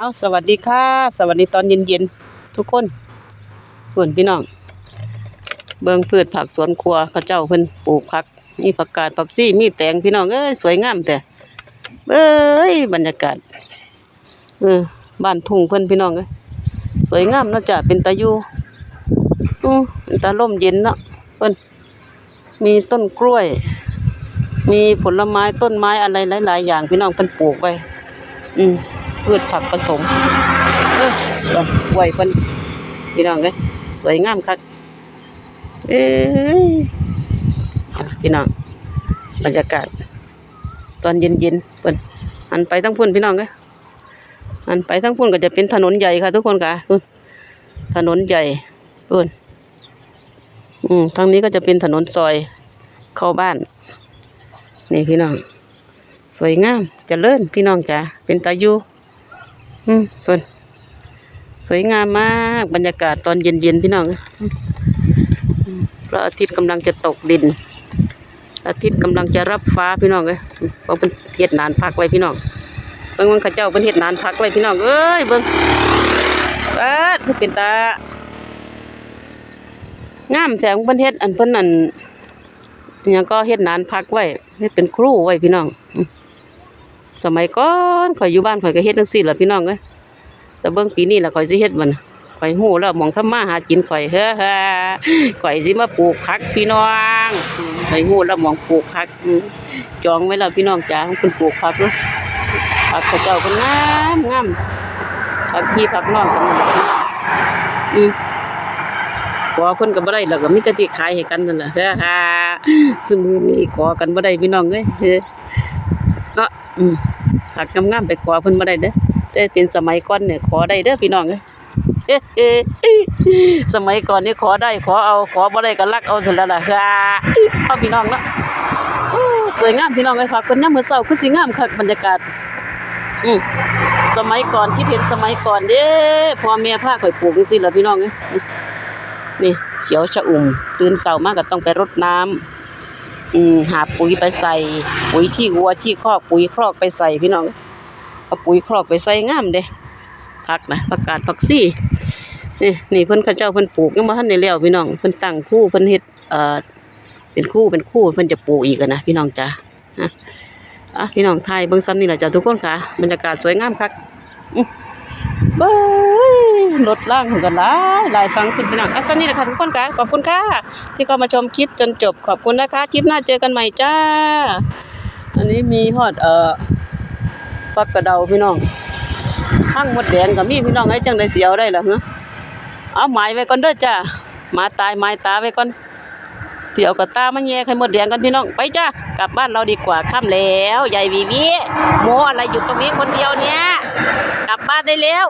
เอาสวัสดีค่ะ สวัสดีตอนเย็นๆทุกคนเพื่อนพี่น้อง เบิงพืชผักสวนครัวเขาเจ้าเพิ่นปลูกผัก มีผักกาดผักซี่มีแตงพี่น้องเอ้ยสวยงามแต่เอ้ยบรรยากาศเออบ้านทุ่งเพิ่นพี่น้องเอ้ยสวยงามเนาะจ้ะเป็นตาอยู่อือเป็นตาร่มเย็นเนาะเพิ่นมีต้นกล้วย มีผลไม้ต้นไม้อะไรหลาย ๆ อย่างพี่น้องเพิ่นปลูกไว้ อืม พืชผักผสมเออดอกไว้เพิ่นพี่น้องเอ้ยสวยงามคักเอ้ยอะพี่น้องบรรยากาศ ตอนเย็นๆเพิ่นหันไปทั้งพุ่นพี่น้องเอ้ยหันไปทั้งพุ่นก็จะเป็นถนนใหญ่ค่ะ ทุกคนค่ะถนนใหญ่พุ่นอืมทางนี้ก็จะเป็นถนนซอยเข้าบ้าน นี่พี่น้อง สวยงามเจริญพี่น้องจ้ะเป็นตาอยู่ อืมเพิ่นสวยงามมากบรรยากาศตอนเย็นๆพี่น้องพระอาทิตย์กำลังจะตกดิน อาทิตย์กำลังจะรับฟ้าพี่น้องเอ้ยเพราะเป็นเฮ็ดนานพักไว้พี่น้องเบิ่งมันเขาเจ้าเป็นเฮ็ดนานพักไว้พี่น้องเอ้ยเบิ่งเอิ้ดคือเป็นตางามแถงเพิ่นเฮ็ดอันเพิ่นอันอิหยังก็เฮ็ดนานพักไว้เฮ็ดเป็นครูไว้พี่น้องอื สมัยก่อนข่อยอยู่บ้านข่อยก็เฮ็ดจังซี่ล่ะพี่น้องเอ้ยแต่เบิ่งปีนี้ล่ะข่อยสิเฮ็ดมันข่อยฮู้แล้วมองทำมาหากินข่อยเฮ้อๆข่อยสิมาปลูกผักพี่น้องข่อยฮู้แล้วมองปลูกผัก จองไว้แล้วพี่น้องจ๋าเพิ่นปลูกผักเนาะผักเขาเจ้าเพิ่นงามงามผักพี่ผักน้องกันนั่นแหละพี่น้องอืมขอเพิ่นก็บ่ได้แล้วก็มีแต่ที่ขายให้กันนั่นแหละเฮ้อๆซึ่งมื้อนี้ขอกันบ่ได้พี่น้องเอ้ย เฮ้อก็อืมหักงามๆไปขอเพิ่นบ่ได้เด้อแต่เป็นสมัยก่อนเนี่ยขอได้เด้อพี่น้องเอ้ยสมัยก่อนนี่ขอได้ขอเอาขอบ่ได้ก็ลักเอาซั่นแล้วล่ะฮ่าเอาพี่น้องเนาะสวยงามพี่น้องเอ้ยพักเพิ่นยามมื้อเช้าคือสิงามคักบรรยากาศ อืมสมัยก่อนที่เห็นสมัยก่อนเด้พ่อแม่พาข่อยปลูกจังซี่ล่ะพี่น้องเอ้ยนี่เขียวชะอุ่มตื่นเช้ามาก็ต้องไปรดน้ำ อืมหาปุ๋ยไปใส่ ปุ๋ยที่วัวที่คอกปุ๋ยครอกไปใส่พี่น้องเอาปุ๋ยครอกไปใส่งามเด้ผักนะผักกาดผักซี่นี่นี่เพิ่นเขาเจ้าเพิ่นปลูกยังบ่ทันได้แล้ยวพี่น้องเพิ่นตั้งคู่เพิ่นเฮ็ดเอ่อเป็นคู่เป็นคู่เพิ่นจะปลูกอีกนะพี่น้องจ้ะฮะอะพี่น้องไทยเบิ่งซ้ำนี่แหละจ้ะทุกคนค่ะบรรยากาศสวยงามคักอื้อเบ้ย รถล่างขอกันหลายหลายฟังขึ้นพี่น้องอะซ้ำนี่แหละค่ะทุกคนค่ะขอบคุณค่ะที่เข้ามาชมคลิปจนจบขอบคุณนะคะคลิปหน้าเจอกันใหม่จ้า อันนี้มีฮอดเอ่อฟักกระเดาพี่น้องข้างมดแดงก็มีพี่น้องให้จังได้เสียวได้ล่ะเหรอเอาหมายไว้ก่อนเด้อจ้าหมาตายหมายตาไว้ก่อนเที่ยวกับตามาแย่ใครหมดแดงกันพี่น้องไปจ้ากลับบ้านเราดีกว่าค่ำแล้วยายวีวีโมอะไรอยู่ตรงนี้คนเดียวเนี่ยกลับบ้านได้แล้ว